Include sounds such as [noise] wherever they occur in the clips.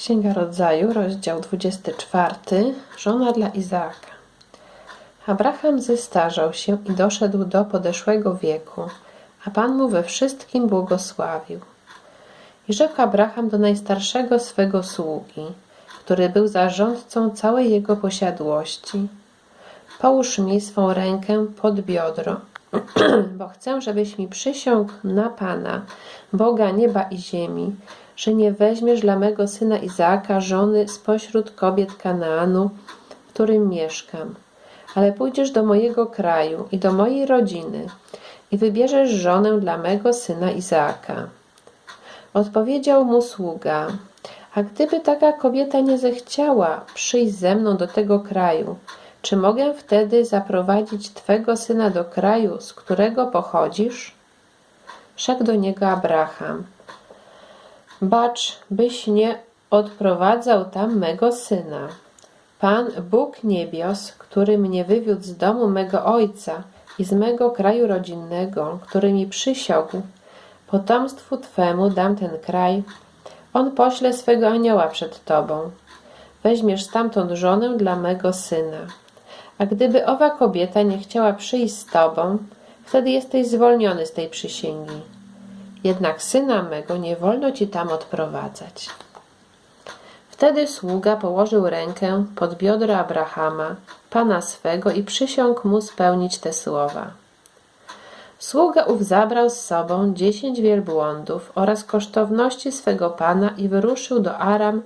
Księga Rodzaju, rozdział 24. Żona dla Izaaka. Abraham zestarzał się i doszedł do podeszłego wieku, a Pan mu we wszystkim błogosławił. I rzekł Abraham do najstarszego swego sługi, który był zarządcą całej jego posiadłości. Połóż mi swą rękę pod biodro, [clears throat] bo chcę, żebyś mi przysiągł na Pana, Boga nieba i ziemi, że nie weźmiesz dla mego syna Izaaka żony spośród kobiet Kanaanu, w którym mieszkam, ale pójdziesz do mojego kraju i do mojej rodziny i wybierzesz żonę dla mego syna Izaaka. Odpowiedział mu sługa, a gdyby taka kobieta nie zechciała przyjść ze mną do tego kraju, czy mogę wtedy zaprowadzić Twego syna do kraju, z którego pochodzisz? Rzekł do niego Abraham. Bacz, byś nie odprowadzał tam mego syna. Pan, Bóg niebios, który mnie wywiódł z domu mego ojca i z mego kraju rodzinnego, który mi przysiągł, potomstwu Twemu dam ten kraj, on pośle swego anioła przed Tobą. Weźmiesz stamtąd żonę dla mego syna. A gdyby owa kobieta nie chciała przyjść z Tobą, wtedy jesteś zwolniony z tej przysięgi. Jednak syna mego nie wolno Ci tam odprowadzać. Wtedy sługa położył rękę pod biodro Abrahama, pana swego, i przysiągł mu spełnić te słowa. Sługa ów zabrał z sobą dziesięć wielbłądów oraz kosztowności swego pana i wyruszył do Aram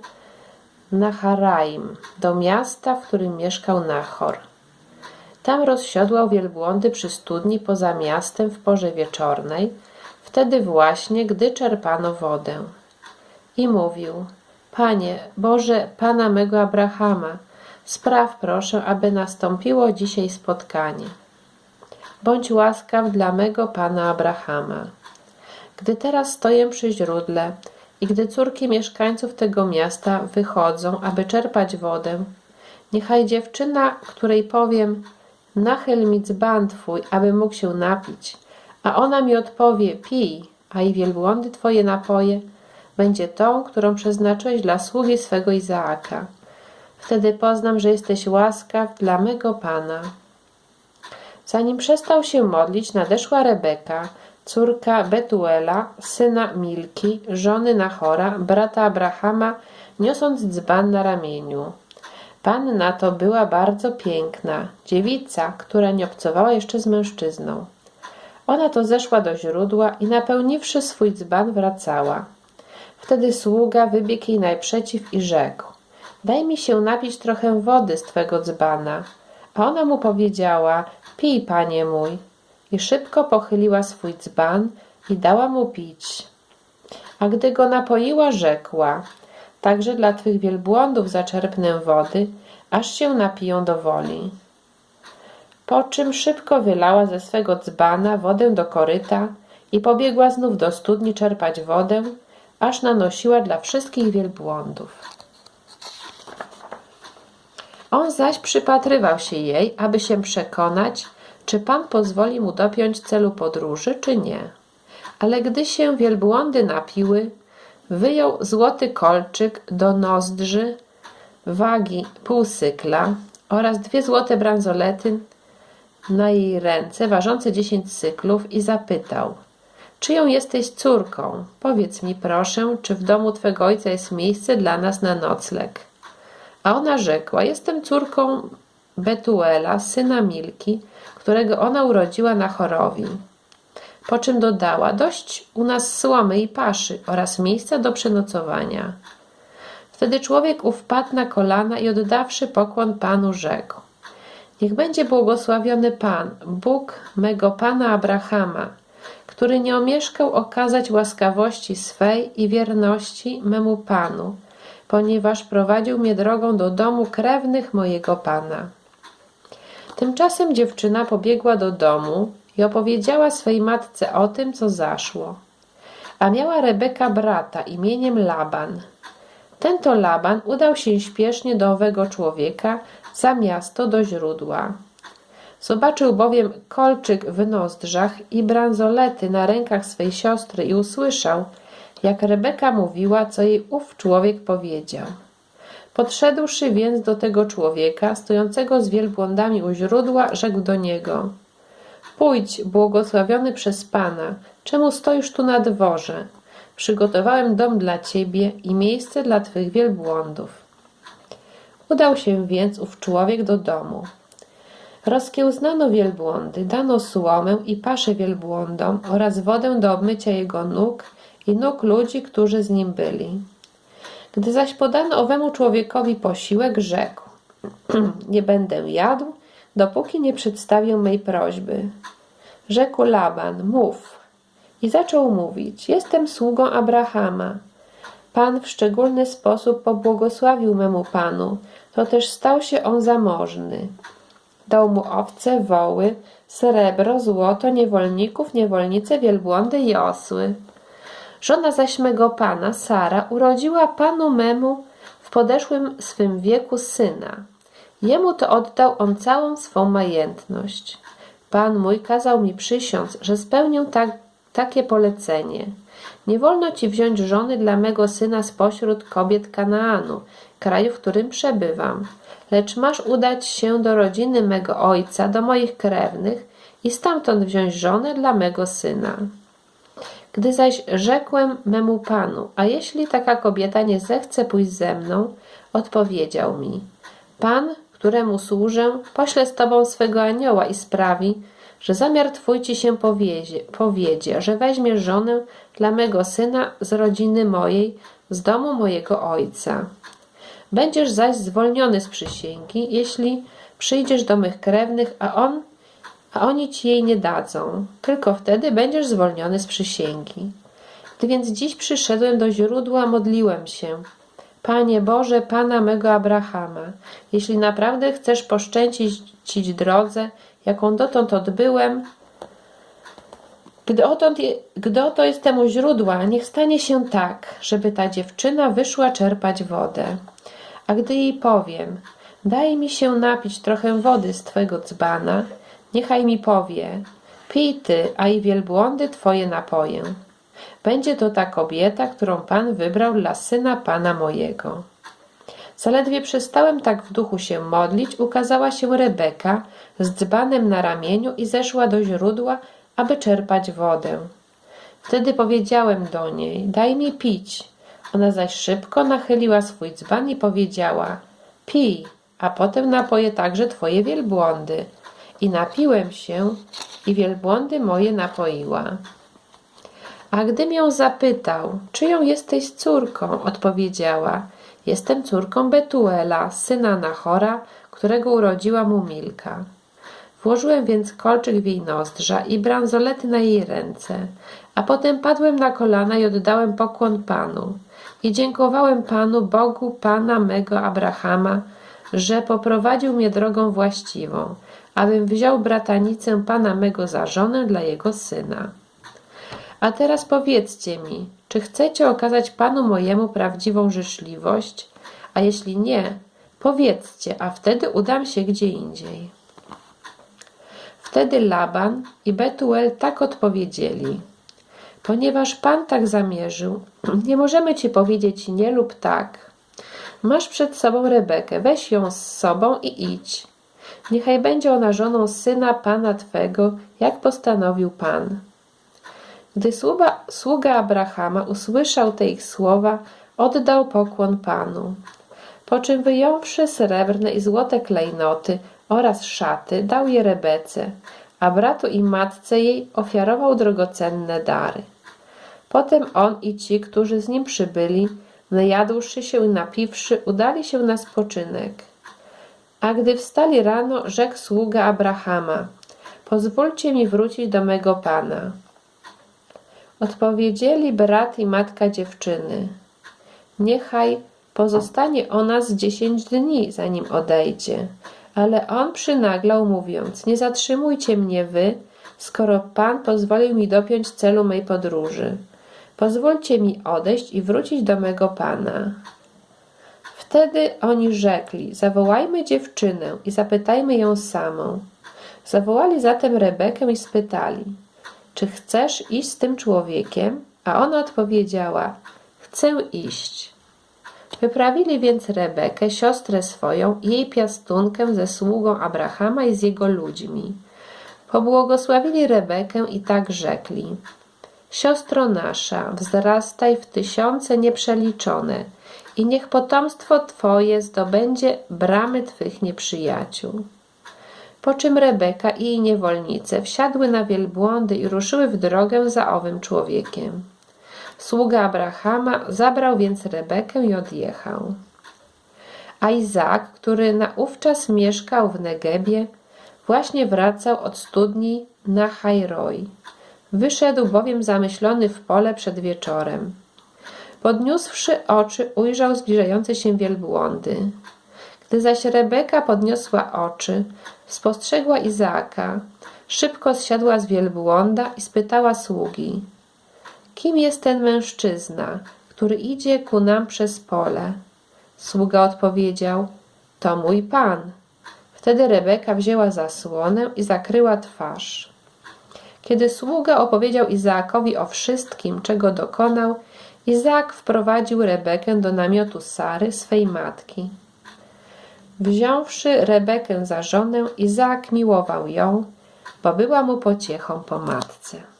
Naharaim, do miasta, w którym mieszkał Nahor. Tam rozsiodłał wielbłądy przy studni poza miastem w porze wieczornej, wtedy właśnie, gdy czerpano wodę. I mówił, Panie, Boże, Pana mego Abrahama, spraw proszę, aby nastąpiło dzisiaj spotkanie. Bądź łaskaw dla mego Pana Abrahama. Gdy teraz stoję przy źródle i gdy córki mieszkańców tego miasta wychodzą, aby czerpać wodę, niechaj dziewczyna, której powiem, nachyl mi dzban twój, aby mógł się napić, a ona mi odpowie, pij, a i wielbłądy twoje napoje, będzie tą, którą przeznaczyłeś dla sługi swego Izaaka. Wtedy poznam, że jesteś łaskaw dla mego Pana. Zanim przestał się modlić, nadeszła Rebeka, córka Betuela, syna Milki, żony Nachora, brata Abrahama, niosąc dzban na ramieniu. Panna to była bardzo piękna, dziewica, która nie obcowała jeszcze z mężczyzną. Ona to zeszła do źródła i napełniwszy swój dzban wracała. Wtedy sługa wybiegł jej najprzeciw i rzekł: Daj mi się napić trochę wody z twego dzbana. A ona mu powiedziała: Pij, panie mój. I szybko pochyliła swój dzban i dała mu pić. A gdy go napoiła, rzekła: Także dla twych wielbłądów zaczerpnę wody, aż się napiją do woli. Po czym szybko wylała ze swego dzbana wodę do koryta i pobiegła znów do studni czerpać wodę, aż nanosiła dla wszystkich wielbłądów. On zaś przypatrywał się jej, aby się przekonać, czy pan pozwoli mu dopiąć celu podróży, czy nie. Ale gdy się wielbłądy napiły, wyjął złoty kolczyk do nozdrzy wagi pół sykla oraz dwie złote bransolety na jej ręce ważące dziesięć cyklów i zapytał – Czyją jesteś córką? Powiedz mi proszę, czy w domu twego ojca jest miejsce dla nas na nocleg? A ona rzekła, jestem córką Betuela, syna Milki, którego ona urodziła na chorowi. Po czym dodała, dość u nas słomy i paszy oraz miejsca do przenocowania. Wtedy człowiek uwpadł na kolana i oddawszy pokłon Panu rzekł, Niech będzie błogosławiony Pan, Bóg mego Pana Abrahama, który nie omieszkał okazać łaskawości swej i wierności memu Panu, ponieważ prowadził mnie drogą do domu krewnych mojego Pana. Tymczasem dziewczyna pobiegła do domu i opowiedziała swej matce o tym, co zaszło. A miała Rebeka brata imieniem Laban. Ten to Laban udał się śpiesznie do owego człowieka za miasto do źródła. Zobaczył bowiem kolczyk w nozdrzach i bransolety na rękach swej siostry i usłyszał, jak Rebeka mówiła, co jej ów człowiek powiedział. Podszedłszy więc do tego człowieka, stojącego z wielbłądami u źródła, rzekł do niego: Pójdź, błogosławiony przez Pana, czemu stoisz tu na dworze? Przygotowałem dom dla ciebie i miejsce dla twych wielbłądów. Udał się więc ów człowiek do domu. Rozkiełznano wielbłądy, dano słomę i paszę wielbłądom oraz wodę do obmycia jego nóg i nóg ludzi, którzy z nim byli. Gdy zaś podano owemu człowiekowi posiłek, rzekł: [clears throat] Nie będę jadł, dopóki nie przedstawię mej prośby. Rzekł Laban: Mów. I zaczął mówić: Jestem sługą Abrahama. Pan w szczególny sposób pobłogosławił memu panu, to też stał się on zamożny. Dał mu owce, woły, srebro, złoto, niewolników, niewolnice, wielbłądy i osły. Żona zaś mego pana, Sara, urodziła panu memu w podeszłym swym wieku syna. Jemu to oddał on całą swą majętność. Pan mój kazał mi przysiąc, że spełnię tak, takie polecenie. Nie wolno ci wziąć żony dla mego syna spośród kobiet Kanaanu, kraju, w którym przebywam, lecz masz udać się do rodziny mego ojca, do moich krewnych i stamtąd wziąć żonę dla mego syna. Gdy zaś rzekłem memu panu, a jeśli taka kobieta nie zechce pójść ze mną, odpowiedział mi: Pan, któremu służę, pośle z tobą swego anioła i sprawi, że zamiar twój ci się powiedzie, powiedzie, że weźmiesz żonę dla mego syna z rodziny mojej, z domu mojego ojca. Będziesz zaś zwolniony z przysięgi, jeśli przyjdziesz do mych krewnych, a on a oni ci jej nie dadzą. Tylko wtedy będziesz zwolniony z przysięgi. Gdy więc dziś przyszedłem do źródła, modliłem się. Panie Boże, Pana mego Abrahama, jeśli naprawdę chcesz poszczęcić drodze, jaką dotąd odbyłem, gdy, odtąd, gdy oto jestem u źródła, niech stanie się tak, żeby ta dziewczyna wyszła czerpać wodę. A gdy jej powiem, daj mi się napić trochę wody z twego dzbana, Niechaj mi powie, pij ty, a i wielbłądy twoje napoję. Będzie to ta kobieta, którą Pan wybrał dla syna Pana mojego. Zaledwie przestałem tak w duchu się modlić, ukazała się Rebeka z dzbanem na ramieniu i zeszła do źródła, aby czerpać wodę. Wtedy powiedziałem do niej, daj mi pić. Ona zaś szybko nachyliła swój dzban i powiedziała, pij, a potem napoję także twoje wielbłądy i napiłem się i wielbłądy moje napoiła. A gdym ją zapytał, czyją jesteś córką, odpowiedziała, jestem córką Betuela, syna Nachora, którego urodziła mu Milka. Włożyłem więc kolczyk w jej nozdrza i bransolety na jej ręce, a potem padłem na kolana i oddałem pokłon Panu. I dziękowałem Panu, Bogu Pana mego Abrahama, że poprowadził mnie drogą właściwą, abym wziął bratanicę pana mego za żonę dla jego syna. A teraz powiedzcie mi, czy chcecie okazać panu mojemu prawdziwą życzliwość? A jeśli nie, powiedzcie, a wtedy udam się gdzie indziej. Wtedy Laban i Betuel tak odpowiedzieli. Ponieważ Pan tak zamierzył, [clears throat] nie możemy Ci powiedzieć nie lub tak. Masz przed sobą Rebekę, weź ją z sobą i idź. Niechaj będzie ona żoną syna Pana Twego, jak postanowił Pan. Gdy sługa, sługa Abrahama usłyszał te ich słowa, oddał pokłon Panu. Po czym wyjąwszy srebrne i złote klejnoty oraz szaty, dał je Rebece, a bratu i matce jej ofiarował drogocenne dary. Potem on i ci, którzy z nim przybyli, najadłszy się i napiwszy, udali się na spoczynek. A gdy wstali rano, rzekł sługa Abrahama: Pozwólcie mi wrócić do mego pana. Odpowiedzieli brat i matka dziewczyny: Niechaj pozostanie ona z dziesięć dni, zanim odejdzie. Ale on przynaglał, mówiąc: Nie zatrzymujcie mnie wy, skoro pan pozwolił mi dopiąć celu mej podróży. Pozwólcie mi odejść i wrócić do mego pana. Wtedy oni rzekli: Zawołajmy dziewczynę i zapytajmy ją samą. Zawołali zatem Rebekę i spytali: Czy chcesz iść z tym człowiekiem? A ona odpowiedziała: Chcę iść. Wyprawili więc Rebekę, siostrę swoją, jej piastunkę ze sługą Abrahama i z jego ludźmi. Pobłogosławili Rebekę i tak rzekli: Siostro nasza, wzrastaj w tysiące nieprzeliczone i niech potomstwo Twoje zdobędzie bramy Twych nieprzyjaciół. Po czym Rebeka i jej niewolnice wsiadły na wielbłądy i ruszyły w drogę za owym człowiekiem. Sługa Abrahama zabrał więc Rebekę i odjechał. A Izaak, który naówczas mieszkał w Negebie, właśnie wracał od studni na Hajroi. Wyszedł bowiem zamyślony w pole przed wieczorem. Podniósłszy oczy, ujrzał zbliżające się wielbłądy. Gdy zaś Rebeka podniosła oczy, spostrzegła Izaaka, szybko zsiadła z wielbłąda i spytała sługi: Kim jest ten mężczyzna, który idzie ku nam przez pole? Sługa odpowiedział: To mój pan. Wtedy Rebeka wzięła zasłonę i zakryła twarz. Kiedy sługa opowiedział Izaakowi o wszystkim, czego dokonał, Izaak wprowadził Rebekę do namiotu Sary, swej matki. Wziąwszy Rebekę za żonę, Izaak miłował ją, bo była mu pociechą po matce.